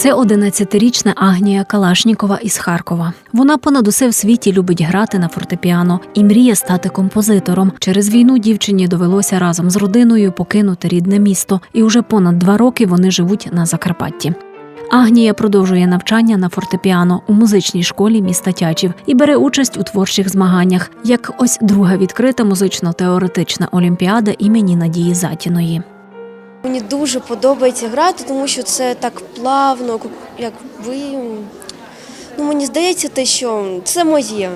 Це 11-річна Агнія Калашнікова із Харкова. Вона понад усе в світі любить грати на фортепіано і мріє стати композитором. Через війну дівчині довелося разом з родиною покинути рідне місто, і уже понад два роки вони живуть на Закарпатті. Агнія продовжує навчання на фортепіано у музичній школі міста Тячів і бере участь у творчих змаганнях, як ось друга відкрита музично-теоретична олімпіада імені Надії Затіної. Мені дуже подобається грати, тому що це так плавно, як ви. Ну, мені здається, те, що це моє.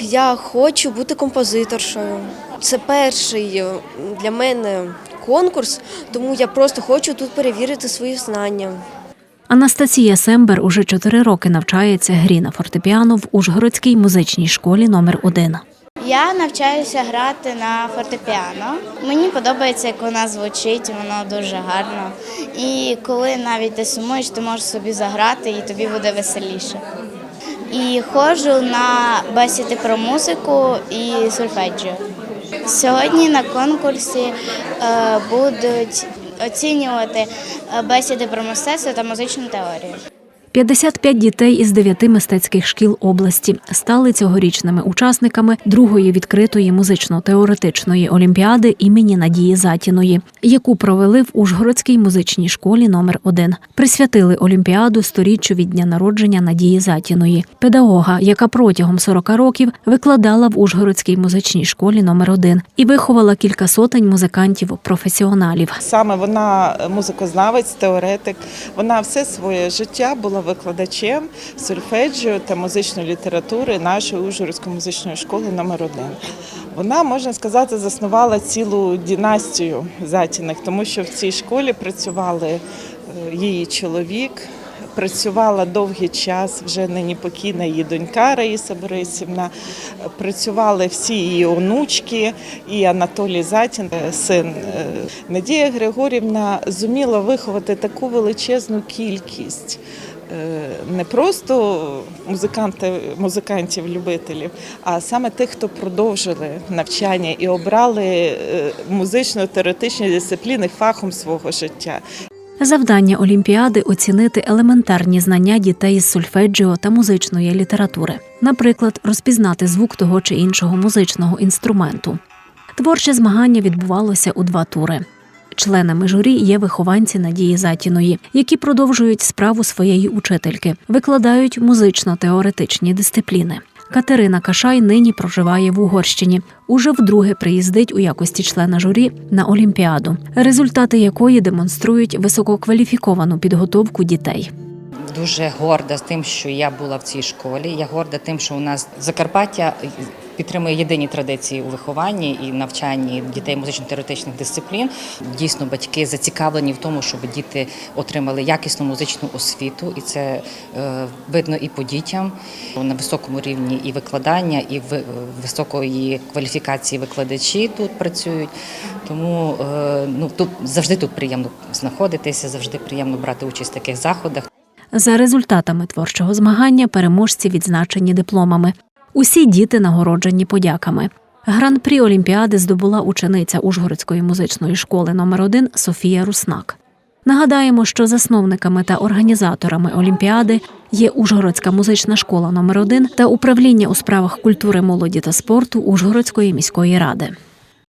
Я хочу бути композиторшою. Це перший е, для мене конкурс, тому я просто хочу тут перевірити свої знання. Анастасія Сембер уже чотири роки навчається грі на фортепіано в Ужгородській музичній школі номер 1 Я навчаюся грати на фортепіано. Мені подобається, як вона звучить, воно дуже гарно. І коли навіть ти сумуєш, ти можеш собі заграти і тобі буде веселіше. І ходжу на бесіди про музику і сольфеджіо. Сьогодні на конкурсі е, будуть оцінювати е, бесіди про мистецтво та музичну теорію. 55 дітей із дев'яти мистецьких шкіл області стали цьогорічними учасниками другої відкритої музично-теоретичної олімпіади імені Надії Затіної, яку провели в Ужгородській музичній школі номер 1 Присвятили олімпіаду сторіччю від дня народження Надії Затіної, педагога, яка протягом 40 років викладала в Ужгородській музичній школі номер 1 і виховала кілька сотень музикантів-професіоналів. Саме вона музикознавець, теоретик. Вона все своє життя була викладачем сольфеджіо та музичної літератури нашої Ужгородської музичної школи номер 1 Вона, можна сказати, заснувала цілу династію затінних, тому що в цій школі працювали е, її чоловік. Працювала довгий час, вже нині покійна її донька Раїса Борисівна. Працювали всі її онучки, і Анатолій Затін, е, син. Е, Надія Григорівна зуміла виховати таку величезну кількість не просто музиканти, музикантів-любителів, а саме тих, хто продовжили навчання і обрали е, музично-теоретичні дисципліни фахом свого життя. Завдання Олімпіади оцінити елементарні знання дітей з сольфеджіо та музичної літератури, наприклад, розпізнати звук того чи іншого музичного інструменту. Творче змагання відбувалося у два тури. Членами журі є вихованці Надії Затіної, які продовжують справу своєї учительки, викладають музично-теоретичні дисципліни. Катерина Кашай нині проживає в Угорщині. Уже вдруге приїздить у якості члена журі на Олімпіаду, результати якої демонструють висококваліфіковану підготовку дітей. Дуже горда з тим, що я була в цій школі. Я горда тим, що у нас Закарпаття підтримує єдині традиції у вихованні і навчанні дітей музично-теоретичних дисциплін. Дійсно, батьки зацікавлені в тому, щоб діти отримали якісну музичну освіту, і це е, видно і по дітям на високому рівні і викладання, і в- високої кваліфікації викладачі тут працюють. Тому е, ну тут завжди тут приємно знаходитися, завжди приємно брати участь в таких заходах. За результатами творчого змагання переможці відзначені дипломами. Усі діти нагороджені подяками. Гран-прі Олімпіади здобула учениця Ужгородської музичної школи номер 1 Софія Руснак. Нагадаємо, що засновниками та організаторами Олімпіади є Ужгородська музична школа номер 1 та управління у справах культури, молоді та спорту Ужгородської міської ради.